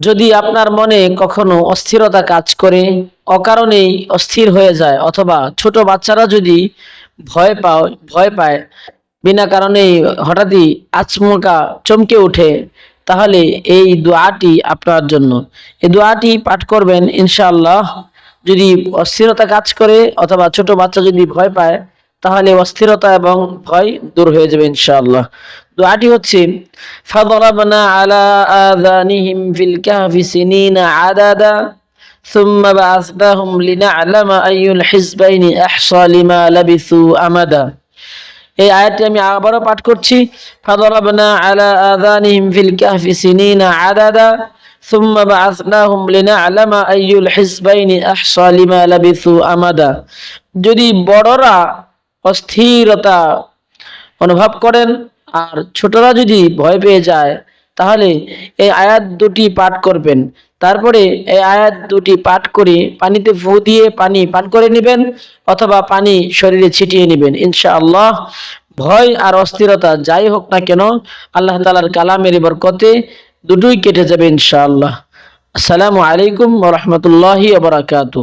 যদি আপনার মনে কখনো অস্থিরতা কাজ করে, অকারণেই অস্থির হয়ে যায় অথবা ছোট বাচ্চারা যদি ভয় পায় ভয় পায়, বিনা কারণেই হঠাৎই আচমকা চমকে ওঠে, তাহলে এই দোয়াটি আপনার জন্য। এই দোয়াটি পাঠ করবেন ইনশাআল্লাহ। যদি অস্থিরতা কাজ করে অথবা ছোট বাচ্চা যদি ভয় পায়, তাহলে অস্থিরতা এবং ভয় দূর হয়ে যাবে ইনশাআল্লাহ। দোয়াটি হচ্ছে فضربنا على آذانهم في الكهف سنين عددا ثم بعثناهم لنعلم أي الحزبين أحصى لما لبثوا أمدا এই আয়াতটি আমি আবারও পাঠ করছি فضربنا على آذانهم في الكهف سنين عددا ثم بعثناهم لنعلم أي الحزبين أحصى لما لبثوا أمدا যদি বড়রা অস্থিরতা অনুভব করেন আর ছোটরা যদি ভয় পেয়ে যায়, তাহলে এই আয়াত দুটি পাঠ করবেন। তারপরে এই আয়াত দুটি পাঠ করে পানিতে ফু দিয়ে পানি পান করে নেবেন অথবা পানি শরীরে ছিটিয়ে নেবেন। ইনশাআল্লাহ, ভয় আর অস্থিরতা যাই হোক না কেন, আল্লাহ তালার কালামের বরকতে দুটোই কেটে যাবে ইনশাআল্লাহ। আসসালামু আলাইকুম ওরহমতুল্লাহি বারাকাতু